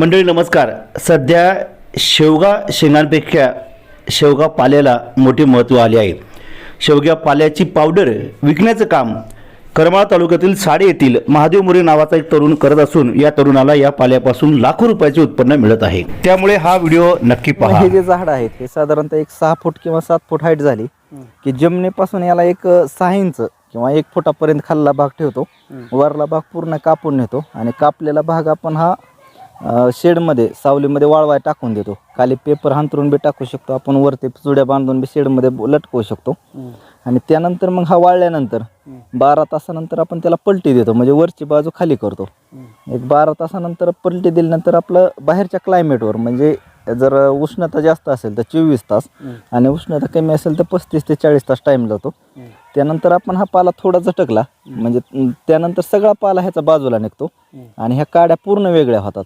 मंडळी नमस्कार. सध्या शेवगा शेंगांपेक्षा शेवगा पाल्याला मोठे महत्त्व आले आहे. शेवग्या पाल्याची पावडर विकण्याचं काम करमाळा तालुक्यातील साडे येथील महादेव मोरे नावाचा एक तरुण करत असून या तरुणाला या पाल्यापासून लाखो रुपयाचे उत्पन्न मिळत आहे. त्यामुळे हा व्हिडिओ नक्की पहा. हे जे झाड आहेत हे साधारणतः एक सहा फूट किंवा सात फूट हाईट झाली की जमिनीपासून याला एक सहा इंच किंवा एक फुटापर्यंत खाल्ला भाग ठेवतो. वरला भाग पूर्ण कापून नेतो आणि कापलेला भाग आपण हा शेडमध्ये सावलीमध्ये वाळवाय टाकून देतो. खाली पेपर हांतरून बी टाकू शकतो आपण वरती जुड्या बांधून बी शेडमध्ये लटकवू शकतो. आणि त्यानंतर मग हा वाळल्यानंतर बारा तासानंतर आपण त्याला पलटी देतो म्हणजे वरची बाजू खाली करतो. एक बारा तासानंतर पलटी दिल्यानंतर आपलं बाहेरच्या क्लायमेटवर म्हणजे जर उष्णता जास्त असेल तर चोवीस तास आणि उष्णता कमी असेल तर पस्तीस ते चाळीस तास टाईम जातो. त्यानंतर आपण हा पाला थोडा झटकला म्हणजे त्यानंतर सगळा पाला ह्याचा बाजूला निघतो आणि ह्या काड्या पूर्ण वेगळ्या होतात.